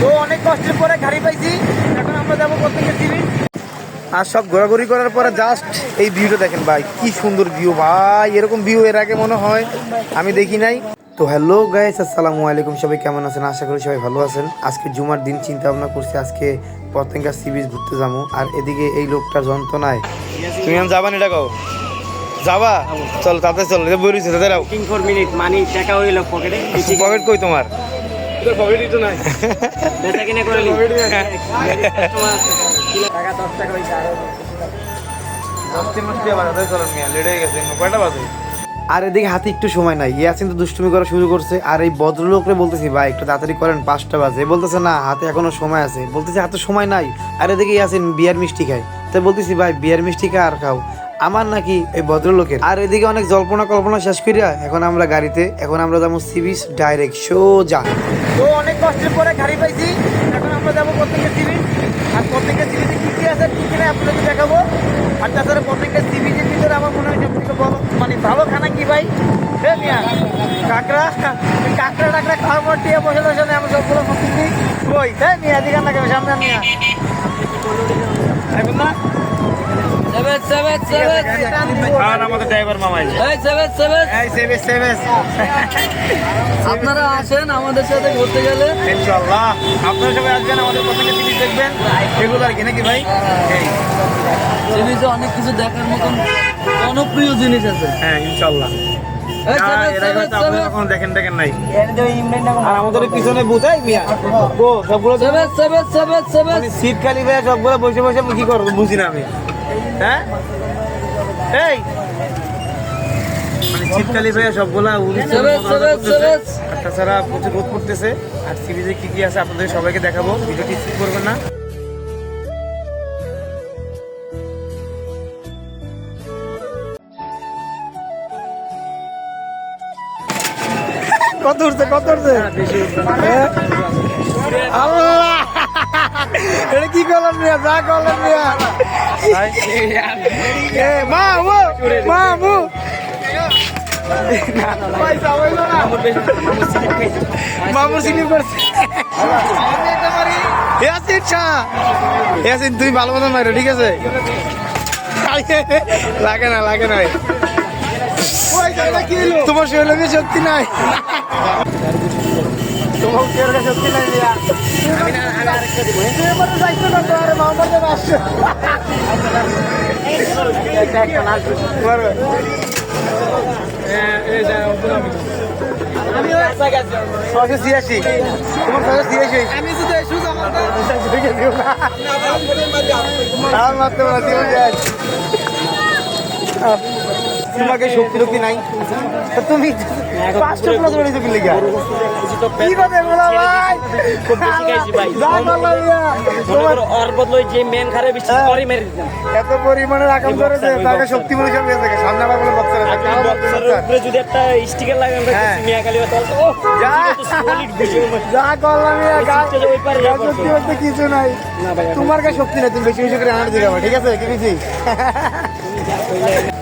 তো অনেক কষ্টের পরে গাড়ি পাইছি। এখন আমরা যাব প্রত্যেকের আর সব ঘোরাঘুরি করার পরে জাস্ট এই ভিউটা দেখেন ভাই কি সুন্দর ভিউ ভাই এরকম ভিউ এর আগে মনে হয় আমি দেখি নাই। তো হ্যালো গাইস আসসালামু আলাইকুম সবাই কেমন আছেন? আশা করি সবাই ভালো আছেন। আজকে জুমার দিন চিন্তা ভাবনা করছি আজকে পতেঙ্গা সি বিচ ঘুরতে যাব। আর এদিকে এই লোকটার যন্ত্রণায়। তুমি আমি যাবা না কও? যাবা? চল তাতে চল বই রয়েছে তাদের বুকিং ফর মিনিট মানি টাকা হইল পকেটে পকেট কই তোমার? পকেটই তো নাই। বেচা কিনে করে নি। টাকা দশ টাকা হয়েছে আরও দশটি মিষ্টি আবার তাদের চলেন লেট হয়ে গেছে কয়টা বাজে? আর এদিকে হাতে একটু সময় নাই। ইয়াসিন তো দুষ্টুমি করা শুরু করছে। আর এই ভদ্রলোকরে বলতেছি ভাই একটু তাড়াতাড়ি করেন পাঁচটা বাজে। বলতেছে না হাতে এখনও সময় আছে। বলতেছে হাতে সময় নাই। আর এদিকে ইয়াসিন বিয়ার মিষ্টি খায়। তাই বলতেছি ভাই বিয়ার মিষ্টি খা আর খাও? আমার নাকি এই ভদ্রলোকের। আর এদিকে অনেক জল্পনা কল্পনা শেষ করিয়া এখন আমরা গাড়িতে, এখন আমরা যাব সিবিস ডাইরেক্ট সোজা। তো অনেক কষ্টের পরে গাড়ি পাইছি, এখন আমরা যাব প্রত্যেকের সিবিস আর প্রত্যেকের সিবিসে কি কি আছে কি কি নাই আপনাদের দেখাবো। আর তাছাড়া প্রত্যেকটা সিবিজের ভিতরে আমার মনে হয় সব থেকে বড় মানে ভালো খানা কি ভাই? কাঁকড়া কাঁকড়া টাকড়া খাওয়ার পর টিয়া বসে বসে আমি সবগুলো কই? হ্যাঁ মিয়া দিকে না সামনে এখন না? আর আমাদের ড্রাইভার মামাই এই সেভেন সেভেন এই সেভেস সেভেস আপনারা আসেন আমাদের সাথে ঘুরতে গেলে। ইনশাআল্লাহ। আপনারা সবাই আসবেন আমাদের প্রত্যেকটা সিরিজ দেখবেন। রেগুলার কি নাকি ভাই? এই, সিরিজে অনেক কিছু দেখার মতন জনপ্রিয় জিনিস আছে। হ্যাঁ ইনশাআল্লাহ। দেখেন দেখেন নাই। আর আমাদের পিছনে বুঝাই মিয়া। সবগুলো সেভেন মানে শীত খালি ভাই সবগুলো বসে বসে কি করব বুঝি না আমি। হ্যাঁ? এই! মানে শীতকালি ভাইয়া সবগুলা উনিশ তাছাড়া প্রচুর রোদ পড়তেছে। আর সিরিজে কি কি আছে আপনাদের সবাইকে দেখাবো। ভিডিওটি স্কিপ করবেন না। কত উঠছে কত উঠছে? কি করলেন মিয়া যা করলেন মিয়া এ মামু মামু মামুর সিলিপ করছে ইয়াসিন শাহ ইয়াসিন তুমি ভালো মতন মারো ঠিক আছে? লাগে না লাগে না। তোমার শরীরে শক্তি নাই। তোমার শক্তি নাই মিয়া তুমি এবারে যাইতে না তো, আরে আসছো। মারবে। ছশো ছিয়াশি তোমার ছশো ছিয়াশি। আমি আর মারতে পারা জীবন যায় তোমাকে শক্তি শক্তি নাই তা তুমি পাঁচটা প্লাস বেড়ে তো কিনলে কি কথা বলা ভাই খুব বেশি খাইছি ভাই। যা। তোমার মেন খারে বেশি হ্যাঁ। করে মেরে এত পরিমাণে তাকে শক্তি সব থাকে সামনে আবার বলে বক্সার। উপরে যদি একটা স্টিকার হ্যাঁ। মিয়া কালী তাহলে ও যা। যা করলাম গা- শক্তিটা ওই পারে গা যাব। শক্তি বলতে কিছু নাই তোমার কাছে শক্তি নাই তুমি বেশি বেশি করে আনার দিকে ঠিক আছে কি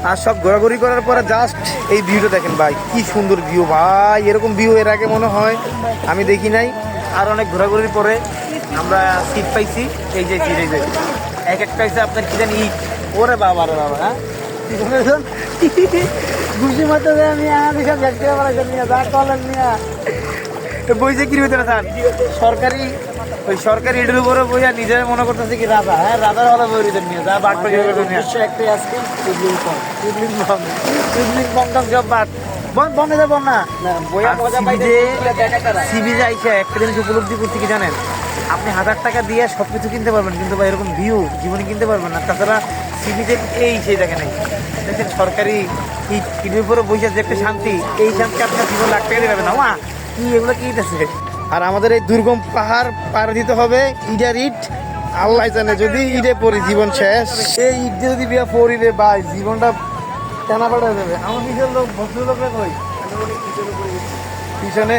আর সব ঘোরাঘুরি করার পরে জাস্ট এই ভিউটা দেখেন ভাই কি সুন্দর ভিউ ভাই এরকম ভিউ এর আগে মনে হয় আমি দেখি নাই। আর অনেক ঘোরাঘুরির পরে আমরা সিট পাইছি এই যে এই যে এক একটা হয়েছে আপনার কি জানি ওরে বাবা রে বাবা হ্যাঁ? ঘুষি মতো আমি আমাদের সব দেখতে পারা নিয়ে যা কলেন নিয়ে বইছে কি হইতে না স্যার? সরকারি ওই সরকারি ইটের উপরে বইয়া মনে করতেছে কি রাজা হ্যাঁ রাজার হলে বই দিতেন নিয়ে যা বাট করে নিয়ে একটাই আজকে সব বাট বন না। বইয়া মজা পাইতে সিবিজে আইসা একটা জিনিস উপলব্ধি করতে কি জানেন? আপনি হাজার টাকা দিয়ে সব কিছু কিনতে পারবেন কিন্তু ভাই এরকম ভিউ জীবনে কিনতে পারবেন না। তাছাড়া সিবিজে এই সেই দেখেন এই। দেখেন সরকারি ইটের উপরে বসে যে একটা শান্তি এই শান্তি আপনার জীবন লাখ টাকা দিয়ে পাবেন না কি এগুলো কি আছে আর আমাদের এই দুর্গম পাহাড় পার দিতে হবে ইডার ইট। আল্লাহ জানে যদি ইডে পড়ি জীবন শেষ। সেই ইট যদি বিয়া পড়ি রে ভাই জীবনটা টানা পাঠা যাবে। আমার পিছনে লোক ভদ্রলোকরা কই? পিছনে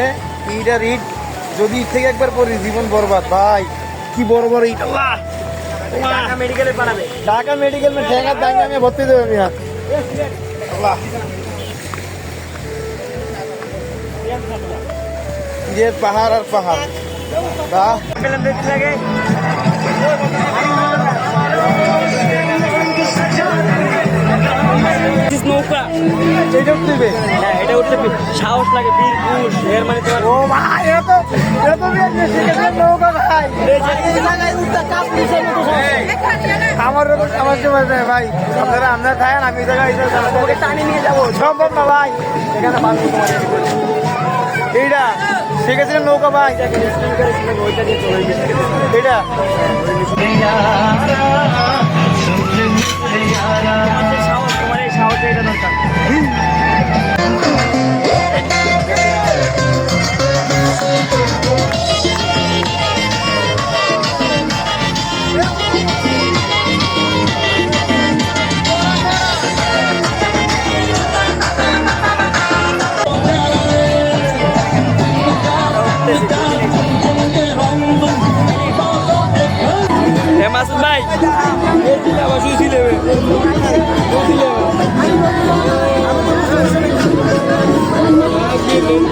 ইডার ইট যদি ইট থেকে একবার পড়ি জীবন বরবাদ। ভাই কি বড় বড় ইট। ঢাকা ঢাকা মেডিকেল আমি ভর্তি আল্লাহ! যে পাহাড় আর পাহাড় এটা লাগে আমার ভাই আমি ভাই মানুষ এইটা শিখেছিলেন নৌকা ভাই এটা? সাহস তোমার এই সাহস এটা দরকার।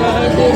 ভাই। এই